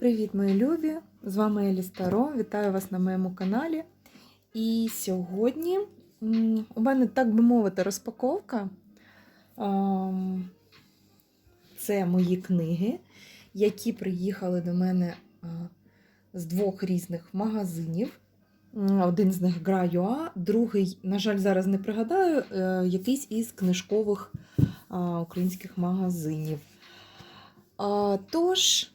Привіт, мої любі! З вами Елі Старо. Вітаю вас на моєму каналі. І сьогодні у мене, так би мовити, розпаковка. Це мої книги, які приїхали до мене з двох різних магазинів. Один з них Гра.ua, другий, на жаль, зараз не пригадаю, е, якийсь із книжкових українських магазинів. Тож,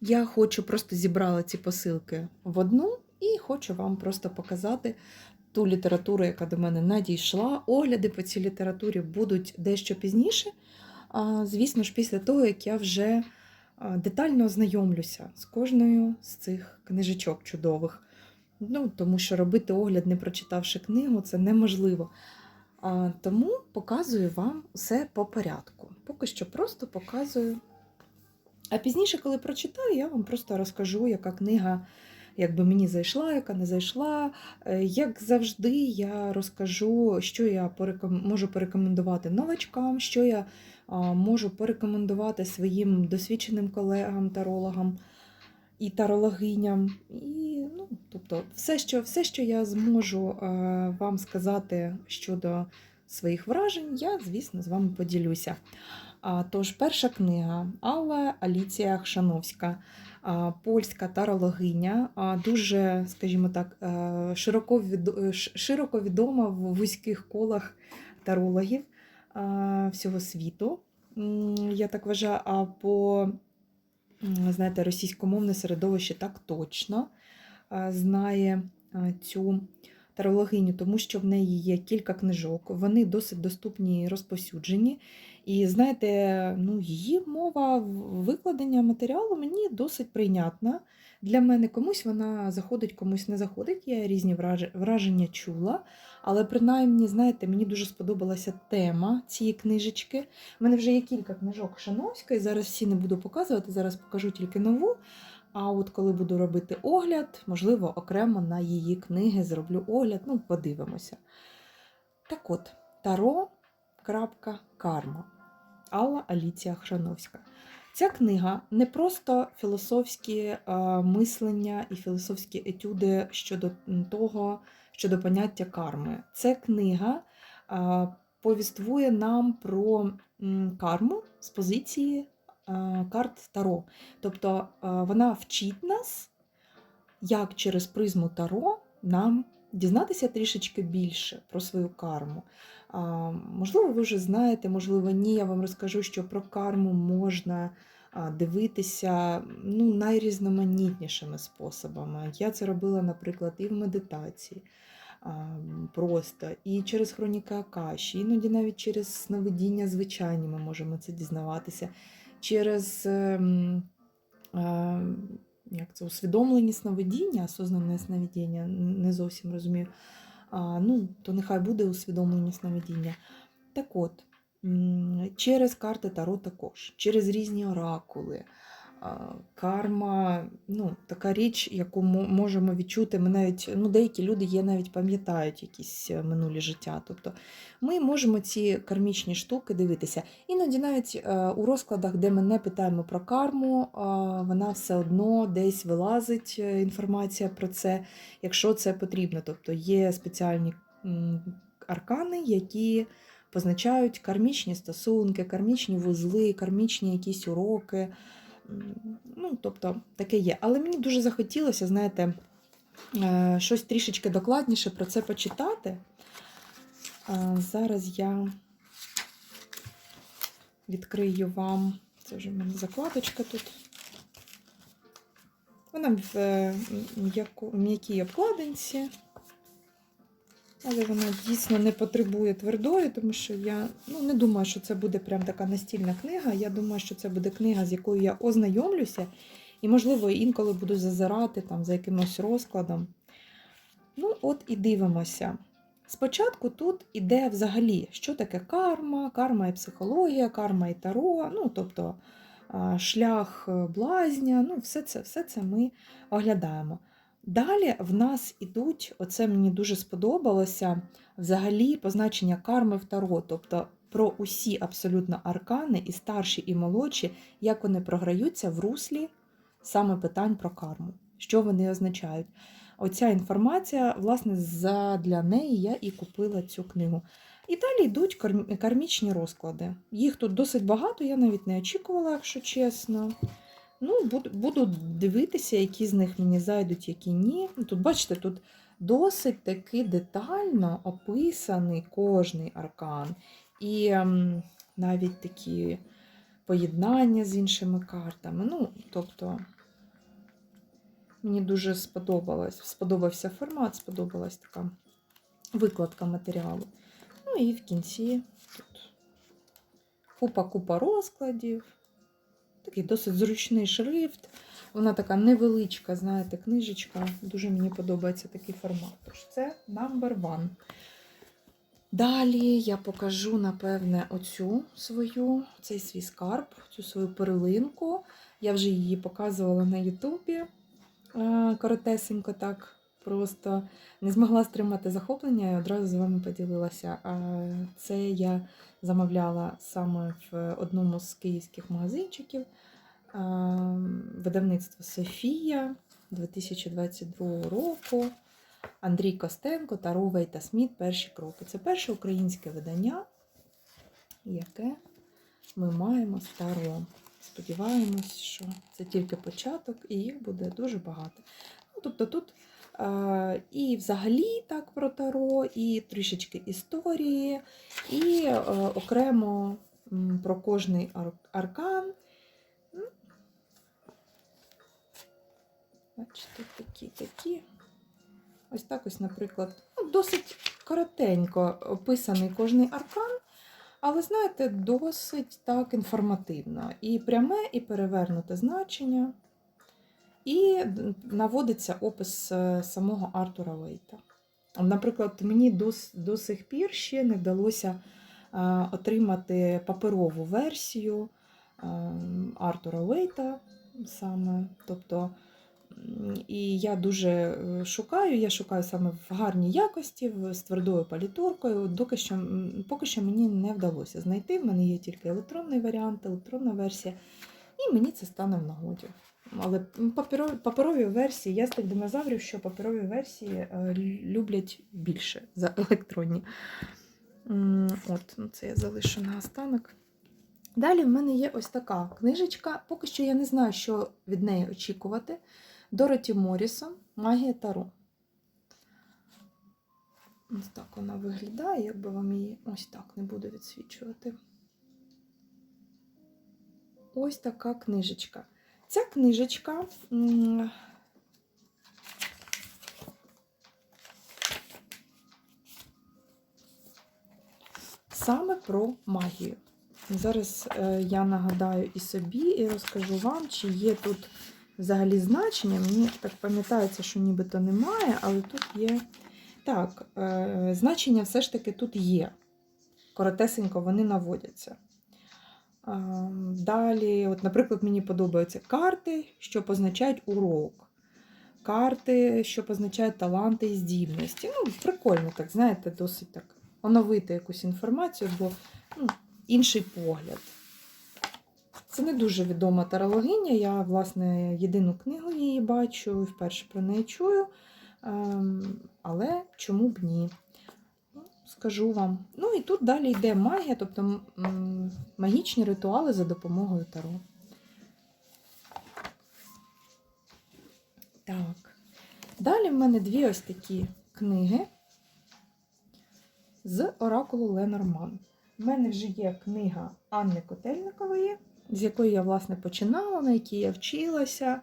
я хочу просто зібрала ці посилки в одну і хочу вам просто показати ту літературу, яка до мене надійшла. Огляди по цій літературі будуть дещо пізніше. Звісно ж, після того, як я вже детально ознайомлюся з кожною з цих книжечок чудових. Ну, тому що робити огляд, не прочитавши книгу, це неможливо. Тому показую вам все по порядку. Поки що просто показую. А пізніше, коли прочитаю, я вам просто розкажу, яка книга якби мені зайшла, яка не зайшла. Е, Як завжди, я розкажу, що я можу порекомендувати новачкам, що я можу порекомендувати своїм досвідченим колегам, тарологам і тарологиням. І, ну, тобто, все, що, все, що я зможу е, вам сказати щодо своїх вражень, я, звісно, з вами поділюся. Тож, перша книга Алла Аліція Хшановська, польська тарологиня, дуже, скажімо так, е, широко, від... широко відома в вузьких колах тарологів всього світу. Я так вважаю, а по знаєте, російськомовне середовище так точно знає цю тарологиню, тому що в неї є кілька книжок, вони досить доступні і розповсюджені. І знаєте, ну, її мова викладення матеріалу мені досить прийнятна. Для мене комусь вона заходить, комусь не заходить. Я різні враження чула. Але принаймні, знаєте, мені дуже сподобалася тема цієї книжечки. У мене вже є кілька книжок Шановської. Зараз всі не буду показувати, зараз покажу тільки нову. А от коли буду робити огляд, можливо, окремо на її книги зроблю огляд, ну, подивимося. Так от, Таро. Крапка Карма Алла Аліція Храновська. Ця книга не просто філософські е, мислення і філософські етюди щодо того, щодо поняття карми. Це книга е, повіствує нам про карму з позиції карт Таро. Тобто вона вчить нас, як через призму Таро нам дізнатися трішечки більше про свою карму. Можливо, ви вже знаєте, можливо, ні. Я вам розкажу, що про карму можна дивитися ну, найрізноманітнішими способами. Я це робила, наприклад, і в медитації. Просто і через хроніка Акаші, іноді навіть через сновидіння звичайні ми можемо це дізнаватися, через ем, як це, усвідомлені сновидіння, осознане сновидіння, не зовсім розумію а, ну, то нехай буде усвідомлені сновидіння. Так от, через карти Таро також, через різні оракули. Карма, ну, така річ, яку мо- можемо відчути. Ми навіть, ну, деякі люди є навіть пам'ятають якісь е, минулі життя. Тобто ми можемо ці кармічні штуки дивитися. Іноді навіть е, у розкладах, де ми не питаємо про карму, вона все одно десь вилазить е, інформація про це якщо це потрібно. Тобто є спеціальні аркани, які позначають кармічні стосунки, кармічні вузли, кармічні якісь уроки. Ну, тобто таке є. Але мені дуже захотілося, знаєте, е, щось трішечки докладніше про це почитати. Зараз я відкрию вам. Це вже в мене закладочка тут. Вона в е, м'якій обкладинці, але вона дійсно не потребує твердої, тому що я ну, не думаю, що це буде прям така настільна книга. Я думаю, що це буде книга, з якою я ознайомлюся, і, можливо, інколи буду зазирати там, за якимось розкладом. Ну, от і дивимося. Спочатку тут іде взагалі, що таке карма, карма і психологія, карма і таро, ну, тобто шлях е, блазня, ну, все це, все це ми оглядаємо. Далі в нас ідуть, оце мені дуже сподобалося, взагалі позначення карми в таро, тобто про усі абсолютно аркани, і старші, і молодші, як вони програються в руслі саме питань про карму, що вони означають. Оця інформація, власне, для неї я і купила цю книгу. І далі йдуть кармічні розклади. Їх тут досить багато, я навіть не очікувала, якщо чесно. Ну, буду, дивитися, які з них мені зайдуть, які ні. Ну, Тут, бачите, тут досить таки детально описаний кожний аркан. І ем, навіть такі поєднання з іншими картами. Ну, тобто, мені дуже сподобалось, сподобався формат, сподобалась така викладка матеріалу. Ну і в кінці тут купа-купа розкладів. Такий досить зручний шрифт. Вона така невеличка, знаєте, книжечка. Дуже мені подобається такий формат. Тож це number one. Далі я покажу, напевне, оцю свою, цей свій скарб, цю свою перлинку. Я вже її показувала на Ютубі. Е, Коротесенько так просто не змогла стримати захоплення і одразу з вами поділилася. Це я замовляла саме в одному з київських магазинчиків. Видавництво Софія 2022 року. Андрій Костенко, Таровий та Сміт Перші кроки. Це перше українське видання, яке ми маємо з Таро. Сподіваємось, що це тільки початок, і їх буде дуже багато. Ну, тобто тут і взагалі так про Таро, і трішечки історії, і е, окремо про кожний аркан. Бачите, такі, такі. Ось так ось, наприклад, ну, досить коротенько описаний кожний аркан, але, знаєте, досить так інформативно. І пряме, і перевернуте значення. І наводиться опис е, самого Артура Вейта. Наприклад, мені до, до сих пір ще не вдалося е, отримати паперову версію е, Артура Вейта саме. Тобто, і я дуже шукаю, я шукаю саме в гарній якості, з твердою палітуркою. Доки що, поки що мені не вдалося знайти. В мене є тільки електронний варіант, електронна версія, і мені це стане в нагоді. Але паперові, паперові версії, я з тих динозаврів, що паперові версії е, люблять більше за електронні. От, ну це я залишу на останок. Далі в мене є ось така книжечка. Поки що я не знаю, що від неї очікувати. Дороті Морісон Магія Таро. Ось так вона виглядає, якби вам її ось так не буду відсвічувати. Ось така книжечка. Ця книжечка. Саме про магію. Зараз е, я нагадаю і собі, і розкажу вам, чи є тут взагалі значення. Мені так пам'ятається, що нібито немає, але тут є. Так, е, значення все ж таки тут є. Коротесенько вони наводяться. Далі, от, наприклад, мені подобаються карти, що позначають урок. Карти, що позначають таланти і здібності. Ну, прикольно, так, знаєте, досить так оновити якусь інформацію, бо ну, інший погляд. Це не дуже відома тарологиня. Я, власне, єдину книгу її бачу і вперше про неї чую. Ем, але чому б ні? Скажу вам. Ну і тут далі йде магія, тобто магічні ритуали за допомогою таро. Так. Далі в мене дві ось такі книги з оракулу Ленорман. У мене вже є книга Анни Котельникової, з якої я, власне, починала, на якій я вчилася.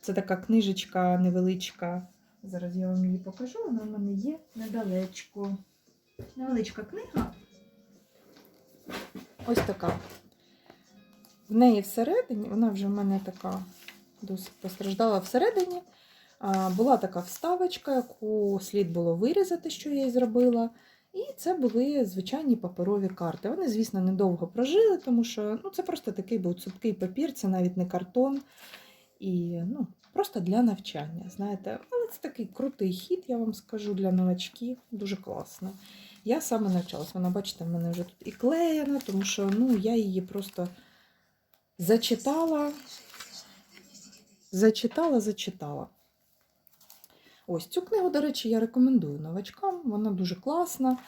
Це така книжечка невеличка. Зараз я вам її покажу. Вона в мене є недалечко. Невеличка книга. Ось така. В неї всередині, вона вже в мене така досить постраждала всередині. Була така вставочка, яку слід було вирізати, що я їй зробила. І це були звичайні паперові карти. Вони, звісно, недовго прожили, тому що ну, це просто такий був цупкий папір, це навіть не картон. І ну, просто для навчання. Знаєте, але це такий крутий хід, я вам скажу, для новачків. Дуже класно. Я саме навчалась. Вона, бачите, в мене вже тут і клеєна, тому що ну, я її просто зачитала. Зачитала, зачитала. Ось цю книгу, до речі, я рекомендую новачкам. Вона дуже класна.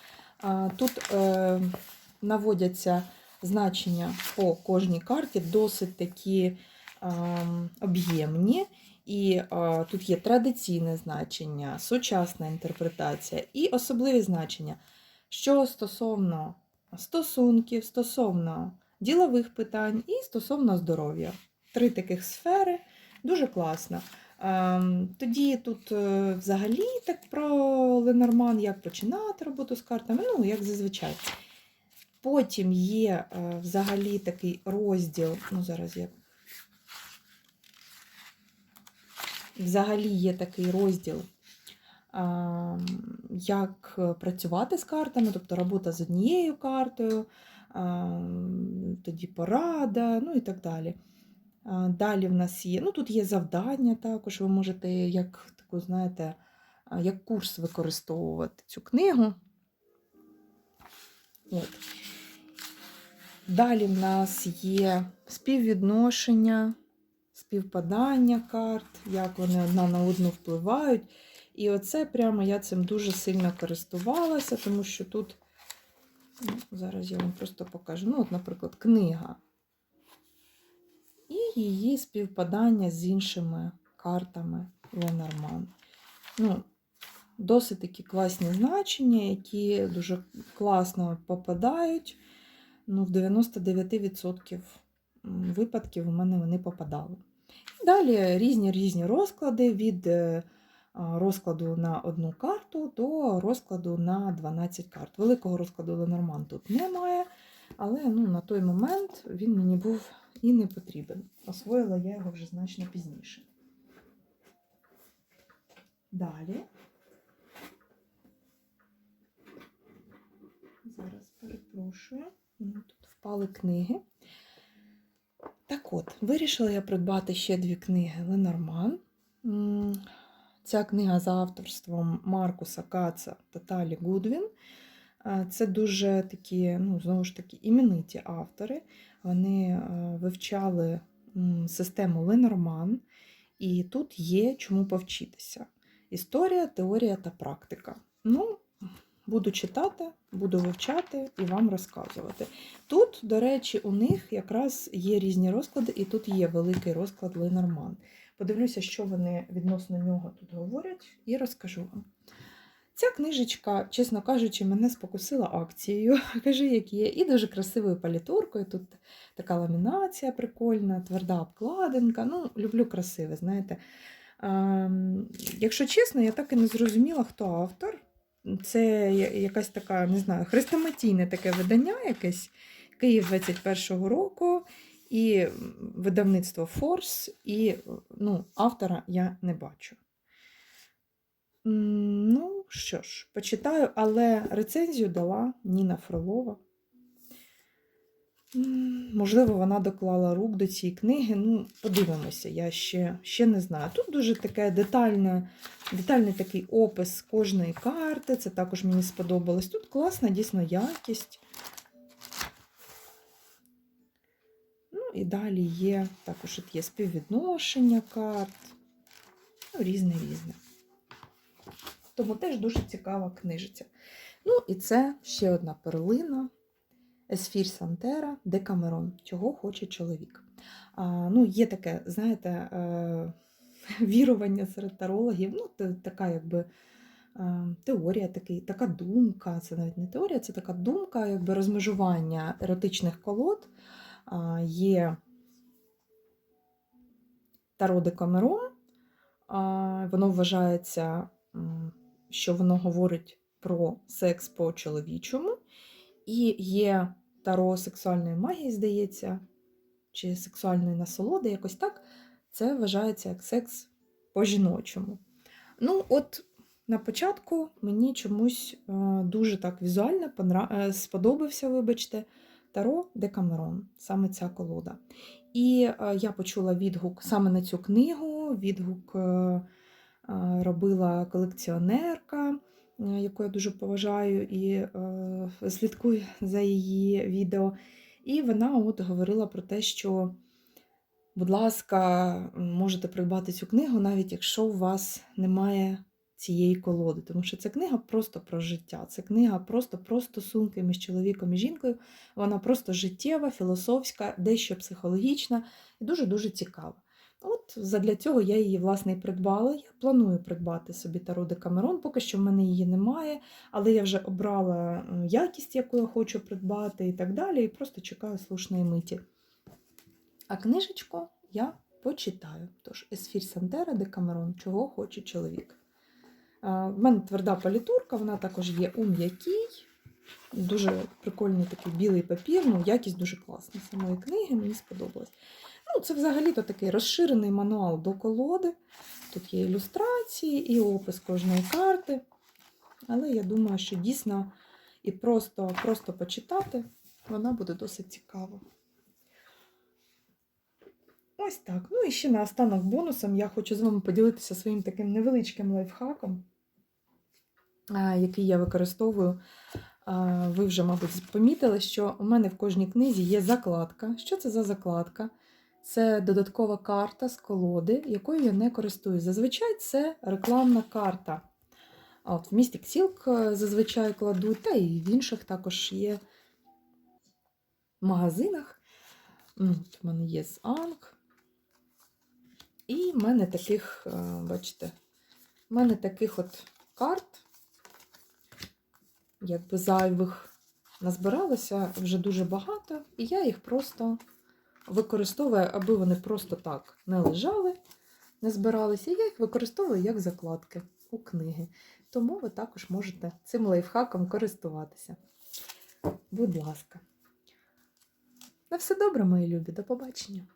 Тут е, наводяться значення по кожній карті, досить такі е, об'ємні. І е, тут є традиційне значення, сучасна інтерпретація і особливі значення, що стосовно стосунків, стосовно ділових питань і стосовно здоров'я. Три таких сфери дуже класно. Ем, Тоді тут е, взагалі так про Ленорман, як починати роботу з картами, ну, як зазвичай. Потім є е, взагалі такий розділ, ну зараз я. Взагалі є такий розділ, ем, як працювати з картами, тобто робота з однією картою, ем, тоді порада, ну і так далі. Далі в нас є, ну тут є завдання також, ви можете як таку, знаєте, як курс використовувати цю книгу. От. Далі в нас є співвідношення, співпадання карт, як вони одна на одну впливають. І оце прямо я цим дуже сильно користувалася, тому що тут, ну, зараз я вам просто покажу, ну, от, наприклад, книга і її співпадання з іншими картами Ленорман. Ну, досить такі класні значення, які дуже класно попадають. Ну, в 99% випадків у мене вони попадали. Далі різні різні розклади від е, розкладу на одну карту до розкладу на 12 карт. Великого розкладу Ленорман тут немає, але ну, на той момент він мені був і не потрібен. Освоїла я його вже значно пізніше. Далі. Зараз перепрошую. Тут впали книги. Так от, вирішила я придбати ще дві книги Ленорман. Ця книга за авторством Маркуса Каца та Талі Гудвін. Це дуже такі, ну, знову ж таки, імениті автори. Вони е, вивчали систему Ленорман, і тут є чому повчитися. Історія, теорія та практика. Ну, буду читати, буду вивчати і вам розказувати. Тут, до речі, у них якраз є різні розклади, і тут є великий розклад Ленорман. Подивлюся, що вони відносно нього тут говорять, і розкажу вам. Ця книжечка, чесно кажучи, мене спокусила акцією, кажи, як є, і дуже красивою палітуркою. Тут така ламінація прикольна, тверда обкладинка. Ну, люблю красиве, знаєте. Ем, якщо чесно, я так і не зрозуміла, хто автор. Це якась така, не знаю, хрестоматійне таке видання, якесь Київ 21-го року, і видавництво Форс, і ну, автора я не бачу. Ну, що ж, почитаю, але рецензію дала Ніна Фролова. Можливо, вона доклала рук до цієї книги. Ну, подивимося, я ще, ще не знаю. Тут дуже таке детальне, детальний такий опис кожної карти. Це також мені сподобалось. Тут класна дійсно якість. Ну, і далі є також от є співвідношення карт. Ну, різне різне. Тому теж дуже цікава книжиця. Ну, і це ще одна перлина. Есфір Сантера, Декамерон. Чого хоче чоловік. А, ну, Є таке, знаєте, е, вірування серед тарологів. Ну, те- така якби е, теорія, такий, така думка. Це навіть не теорія, це така думка, якби розмежування еротичних колод. А, є Таро Декамерон. А, Воно вважається, що воно говорить про секс по чоловічому. І є таро сексуальної магії, здається, чи сексуальної насолоди, якось так. Це вважається як секс по жіночому. Ну, от на початку мені чомусь е, дуже так візуально е, сподобався, вибачте, Таро Декамерон, саме ця колода. І е, я почула відгук саме на цю книгу. Відгук робила колекціонерка, яку я дуже поважаю і е, слідкую за її відео. І вона от говорила про те, що Будь ласка, можете придбати цю книгу, навіть якщо у вас немає цієї колоди, тому що це книга просто про життя. Це книга просто про стосунки між чоловіком і жінкою. Вона просто життєва, філософська, дещо психологічна і дуже-дуже цікава. От задля цього я її власне і придбала. Я планую придбати собі Таро Декамерон. Поки що в мене її немає, але я вже обрала якість, яку я хочу придбати, і так далі, і просто чекаю слушної миті. А книжечку я почитаю. Тож, Есфір Сантера Декамерон, чого хоче чоловік. В мене тверда палітурка, вона також є у м'якій. Дуже прикольний такий білий папір, ну, якість дуже класна самої книги, мені сподобалось. Ну, це взагалі-то такий розширений мануал до колоди. Тут є ілюстрації і опис кожної карти. Але я думаю, що дійсно і просто, просто почитати вона буде досить цікава. Ось так. Ну і ще наостанок бонусом я хочу з вами поділитися своїм таким невеличким лайфхаком, який я використовую. Ви вже, мабуть, помітили, що у мене в кожній книзі є закладка. Що це за закладка? Це додаткова карта з колоди, якою я не користуюсь. Зазвичай це рекламна карта. От В місті Ксілк зазвичай кладуть, та і в інших також є магазинах. Ну, От в мене є з Анг. І в мене таких, е, бачите, в мене таких от карт, якби зайвих, назбиралося вже дуже багато, і я їх просто використовую, аби вони просто так не лежали, не збиралися. Я їх використовую як закладки у книги. Тому ви також можете цим лайфхаком користуватися. Будь ласка. На все добре, мої любі, до побачення!